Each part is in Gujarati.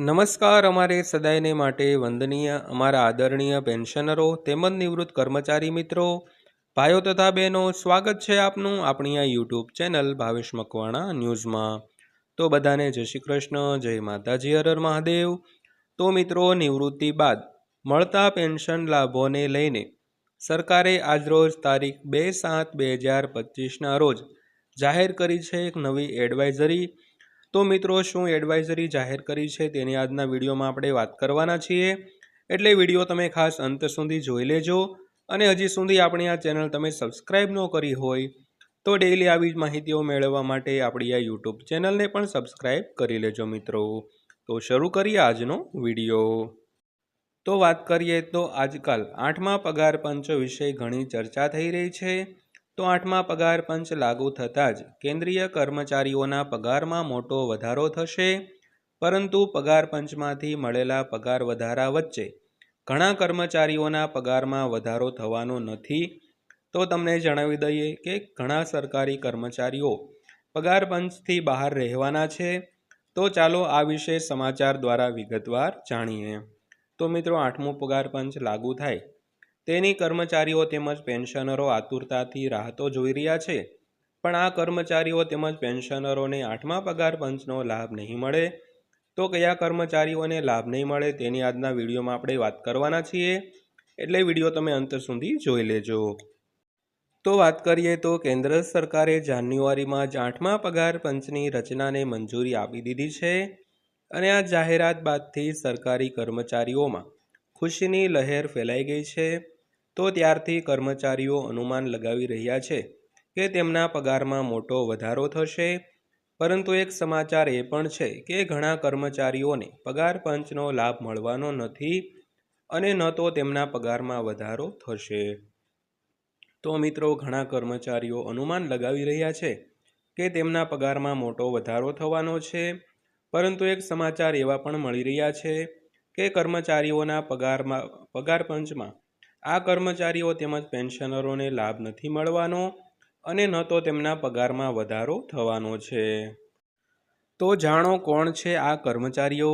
નમસ્કાર અમારે સદાયને માટે વંદનીય, અમારા આદરણીય પેન્શનરો તેમજ નિવૃત્ત કર્મચારી મિત્રો. ભાઈઓ તથા બહેનો, સ્વાગત છે આપનું આપણી આ યુટ્યુબ ચેનલ ભાવેશ મકવાણા ન્યૂઝમાં. તો બધાને જય શ્રી કૃષ્ણ, જય માતાજી હરર મહાદેવ. તો મિત્રો, નિવૃત્તિ બાદ મળતા પેન્શન લાભોને લઈને સરકારે આજરોજ તારીખ બે સાત બે હજાર પચીસના રોજ જાહેર કરી છે એક નવી એડવાઇઝરી. તો મિત્રો, શું એડવાઇઝરી જાહેર કરી છે તેની આજના વિડીયોમાં આપણે વાત કરવાના છીએ. એટલે વીડિયો તમે ખાસ અંત સુધી જોઈ લેજો અને હજી સુધી આપણી આ ચેનલ તમે સબસ્ક્રાઈબ ન કરી હોય તો ડેઈલી આવી જ માહિતીઓ મેળવવા માટે આપણી આ યુટ્યુબ ચેનલને પણ સબસ્ક્રાઈબ કરી લેજો મિત્રો. તો શરૂ કરીએ આજનો વીડિયો. તો વાત કરીએ તો આજકાલ આઠમા પગાર પંચ વિશે ઘણી ચર્ચા થઈ રહી છે. તો આઠમા પગાર પંચ લાગુ થતાં જ કેન્દ્રીય કર્મચારીઓના પગારમાં મોટો વધારો થશે. પરંતુ પગાર પંચમાંથી મળેલા પગાર વધારા વચ્ચે ઘણા કર્મચારીઓના પગારમાં વધારો થવાનો નથી. તો તમને જણાવી દઈએ કે ઘણા સરકારી કર્મચારીઓ પગાર પંચથી બહાર રહેવાના છે. તો ચાલો આ વિશે સમાચાર દ્વારા વિગતવાર જાણીએ. તો મિત્રો, આઠમું પગાર પંચ લાગુ થાય તેની કર્મચારીઓ તેમજ પેન્શનરો આતુરતાથી રાહતો જોઈ રહ્યા છે. પણ આ કર્મચારીઓ તેમજ પેન્શનરોને આઠમા પગાર પંચનો લાભ નહીં મળે. તો કયા કર્મચારીઓને લાભ નહીં મળે તેની આજના વિડીયોમાં આપણે વાત કરવાના છીએ. એટલે વીડિયો તમે અંત સુધી જોઈ લેજો. તો વાત કરીએ તો કેન્દ્ર સરકારે જાન્યુઆરીમાં જ આઠમા પગાર પંચની રચનાને મંજૂરી આપી દીધી છે. અને આ જાહેરાત બાદથી સરકારી કર્મચારીઓમાં ખુશીની લહેર ફેલાઈ ગઈ છે. તો ત્યારથી કર્મચારીઓ અનુમાન લગાવી રહ્યા છે કે તેમના પગારમાં મોટો વધારો થશે. પરંતુ એક સમાચાર એ પણ છે કે ઘણા કર્મચારીઓને પગાર પંચનો લાભ મળવાનો નથી અને ન તો તેમના પગારમાં વધારો થશે. તો મિત્રો, ઘણા કર્મચારીઓ અનુમાન લગાવી રહ્યા છે કે તેમના પગારમાં મોટો વધારો થવાનો છે. પરંતુ એક સમાચાર એવા પણ મળી રહ્યા છે કે કર્મચારીઓના પગારમાં, પગાર પંચમાં આ કર્મચારીઓ તેમજ પેન્શનરોને લાભ નથી મળવાનો અને ન તો તેમના પગારમાં વધારો થવાનો છે. તો જાણો કોણ છે આ કર્મચારીઓ?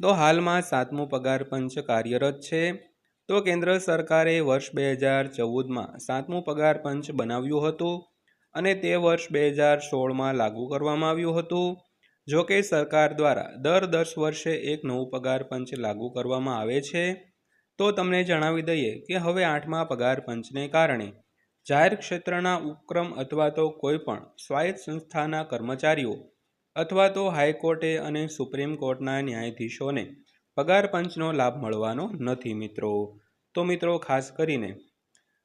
તો હાલમાં સાતમું પગાર પંચ કાર્યરત છે. તો કેન્દ્ર સરકારે વર્ષ બે હજાર ચૌદમાં સાતમું પગાર પંચ બનાવ્યું હતું અને તે વર્ષ બે હજાર સોળમાં લાગુ કરવામાં આવ્યું હતું. જો કે સરકાર દ્વારા દર દસ વર્ષે એક નવું પગાર પંચ લાગુ કરવામાં આવે છે. તો તમને જણાવી દઈએ કે હવે આઠમા પગાર પંચને કારણે જાહેર ક્ષેત્રના ઉપક્રમ અથવા તો કોઈપણ સ્વાયત્ત સંસ્થાના કર્મચારીઓ અથવા તો હાઈકોર્ટે અને સુપ્રીમ કોર્ટના ન્યાયાધીશોને પગાર પંચનો લાભ મળવાનો નથી મિત્રો. તો મિત્રો ખાસ કરીને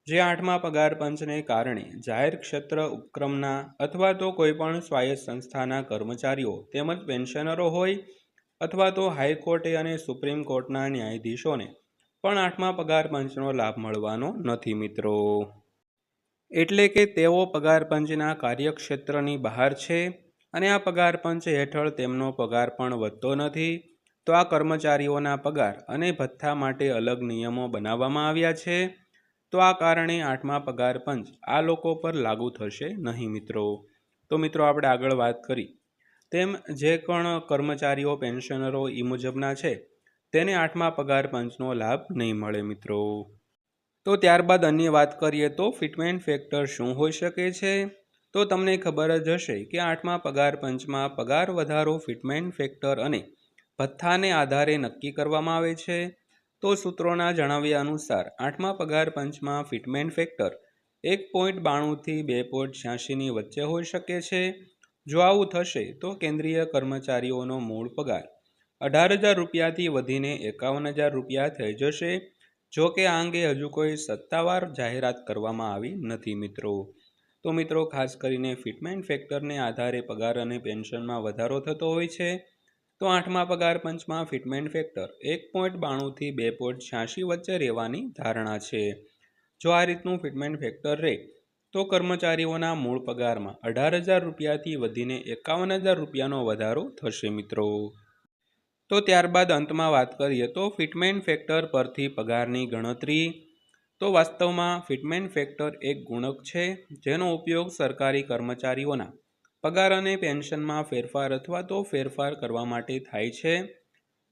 જે આઠમા પગાર પંચને કારણે જાહેર ક્ષેત્ર ઉપક્રમના અથવા તો કોઈપણ સ્વાયત્ત સંસ્થાના કર્મચારીઓ તેમજ પેન્શનરો હોય અથવા તો હાઈકોર્ટે અને સુપ્રીમ કોર્ટના ન્યાયાધીશોને પણ આઠમા પગાર પંચનો લાભ મળવાનો નથી મિત્રો. એટલે કે તેઓ પગાર પંચના કાર્યક્ષેત્રની બહાર છે અને આ પગાર પંચ હેઠળ તેમનો પગાર પણ વધતો નથી. તો આ કર્મચારીઓના પગાર અને ભથ્થા માટે અલગ નિયમો બનાવવામાં આવ્યા છે. તો આ કારણે આઠમા પગાર પંચ આ લોકો પર લાગુ થશે નહીં મિત્રો. તો મિત્રો આપણે આગળ વાત કરી. તેમ જે પણ કર્મચારીઓ, પેન્શનરો એ મુજબના છે તેને આઠમા પગાર પંચનો લાભ નહીં મળે મિત્રો. તો ત્યારબાદ અન્ય વાત કરીએ તો ફિટમેન્ટ ફેક્ટર શું હોઈ શકે છે? તો તમને ખબર જ હશે કે આઠમા પગાર પંચમાં પગાર વધારો ફિટમેન્ટ ફેક્ટર અને ભથ્થાને આધારે નક્કી કરવામાં આવે છે. તો સૂત્રોના જણાવ્યા અનુસાર આઠમા પગાર પંચમાં ફિટમેન્ટ ફેક્ટર એક પોઈન્ટ બાણુંથી બે પોઈન્ટ છ્યાસીની વચ્ચે હોઈ શકે છે. જો આવું થશે તો કેન્દ્રીય કર્મચારીઓનો મૂળ પગાર અઢાર હજાર રૂપિયાથી વધીને એકાવન હજાર રૂપિયા થઈ જશે. જો કે આ અંગે હજુ કોઈ સત્તાવાર જાહેરાત કરવામાં આવી નથી મિત્રો. તો મિત્રો, ખાસ કરીને ફિટમેન્ટ ફેક્ટરને આધારે પગાર અને પેન્શનમાં વધારો થતો હોય છે. તો આઠમા પગાર પંચમાં ફિટમેન્ટ ફેક્ટર એક પોઈન્ટ બાણુંથી બે પોઈન્ટ છ્યાસી વચ્ચે રહેવાની ધારણા છે. જો આ રીતનું ફિટમેન્ટ ફેક્ટર રહે, તો કર્મચારીઓના મૂળ પગારમાં અઢાર હજાર રૂપિયાથી વધીને એકાવન હજાર રૂપિયાનો વધારો થશે મિત્રો. તો ત્યારબાદ અંતમાં વાત કરીએ તો ફિટમેન્ટ ફેક્ટર પરથી પગારની ગણતરી. તો વાસ્તવમાં ફિટમેન્ટ ફેક્ટર એક ગુણક છે, જેનો ઉપયોગ સરકારી કર્મચારીઓના પગાર અને પેન્શનમાં ફેરફાર અથવા તો ફેરફાર કરવા માટે થાય છે.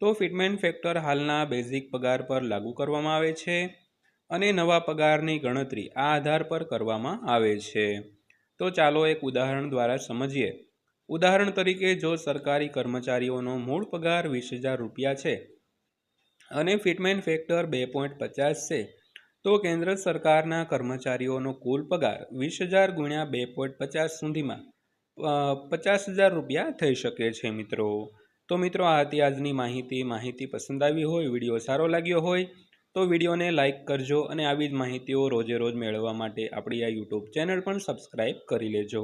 તો ફિટમેન્ટ ફેક્ટર હાલના બેઝિક પગાર પર લાગુ કરવામાં આવે છે અને નવા પગારની ગણતરી આ આધાર પર કરવામાં આવે છે. તો ચાલો એક ઉદાહરણ દ્વારા સમજીએ. ઉદાહરણ તરીકે, જો સરકારી કર્મચારીઓનો મૂળ પગાર વીસ હજાર રૂપિયા છે અને ફિટમેન્ટ ફેક્ટર બે પોઈન્ટ પચાસ છે, તો કેન્દ્ર સરકારના કર્મચારીઓનો કુલ પગાર વીસ હજાર ગુણ્યા બે પોઈન્ટ પચાસ સુધીમાં પચાસ હજાર રૂપિયા થઈ શકે છે મિત્રો. તો મિત્રો, આ હતી આજની માહિતી. માહિતી પસંદ આવી હોય, વીડિયો સારો લાગ્યો હોય, તો વિડીયોને લાઇક કરજો અને આવી જ માહિતીઓ રોજે રોજ મેળવવા માટે આપણી આ યુટ્યુબ ચેનલ પણ સબસ્ક્રાઈબ કરી લેજો.